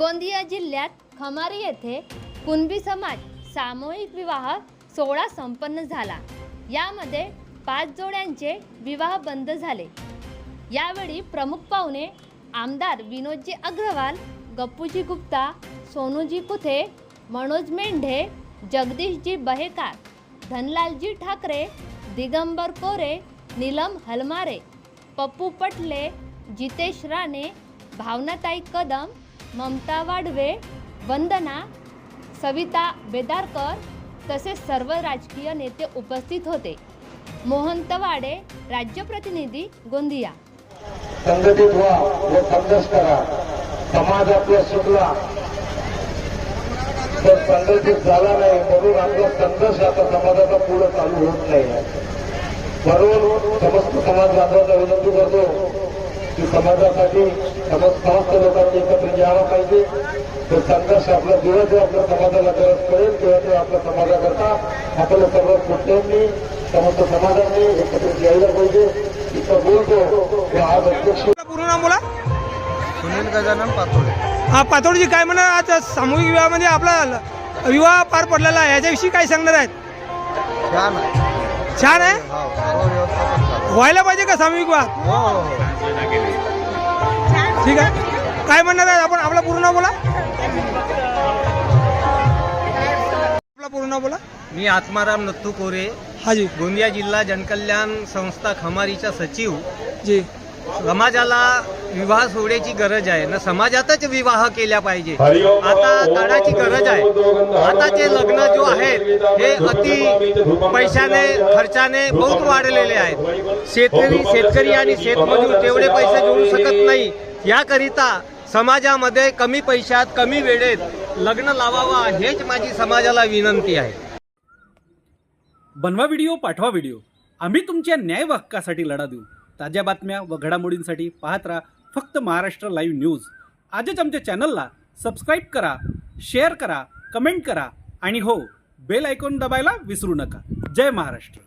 गोंदिया जिल्ह्यात खमारी येथे कुणबी समाज सामूहिक विवाह सोहळा संपन्न झाला. यामध्ये पाच जोड्यांचे विवाह बंद झाले. यावेळी प्रमुख पाहुणे आमदार विनोदजी अग्रवाल गप्पूजी गुप्ता सोनूजी कुथे मनोज मेंढे जगदीशजी बहेकार धनलालजी ठाकरे दिगंबर कोरे नीलम हलमारे पप्पू पटले जितेश राणे भावनाताई कदम ममता वाडवे वंदना सविता बेदारकर तसेच सर्व राजकीय नेते उपस्थित होते. मोहन तवाडे राज्य प्रतिनिधी गोंदिया. संघटित व्हा व संघर्ष करा. समाज आपला सुटला. तर संघटित झाला नाही म्हणून आपला संघर्ष आता समाजाचा पुढे चालू होत नाही. म्हणून समस्त समाज बांधवांना विनंती करतो की समाजासाठी समस्त लोकांना यावं पाहिजे. तो संघर्ष आपला जेव्हा जेव्हा आपल्या समाजाला गरज पडेल तेव्हा तेव्हा आपल्या समाजाकरता आपल्या सर्व कुटुंबी समस्त समाजाने एकत्रित यायला पाहिजे. इथं बोलतो की आज अध्यक्ष पूर्ण नाव बोला. सुनील गजानन पातोडे. हा पातोडजी काय म्हणा आज सामूहिक विवाहामध्ये आपला विवाह पार पडलेला आहे. याच्याविषयी काय सांगणार आहेत? छान आहे. छान आहे? हो व्हायला पाहिजे का सामूहिक विवाह? हो हो. ठीक आहे. काय म्हणणार आहे? आपण आपला पूर्ण नाव बोला. आपला पूर्ण नाव बोला. मी आत्माराम नत्तू कोरे हाजी. गोंदिया जिल्हा जनकल्याण संस्था खमारीचा सचिव. जी. समाजाला विवाह सोहळ्याची गरज आहे. ना समाजातच विवाह केल्या पाहिजे. आता काळाची गरज आहे. आताचे लग्न जो आहेत हे अति पैशाने खर्चाने बहुत वाढलेले आहेत. शेतकरी शेतकरी आणि शेतमजूर तेवढे पैसे जोडू शकत नाही. याकरिता समाजामध्ये कमी पैशात कमी वेळेत लग्न लावावा हेच माझी समाजाला विनंती आहे. बनवा व्हिडिओ पाठवा व्हिडिओ. आम्ही तुमच्या न्याय हक्कासाठी लढा देऊ. ताज्या बातम्या व घडामोडींसाठी पाहत राहा फक्त महाराष्ट्र लाईव्ह न्यूज. आजच आमच्या चॅनलला सबस्क्राईब करा शेअर करा कमेंट करा आणि हो बेल आयकॉन दबायला विसरू नका. जय महाराष्ट्र.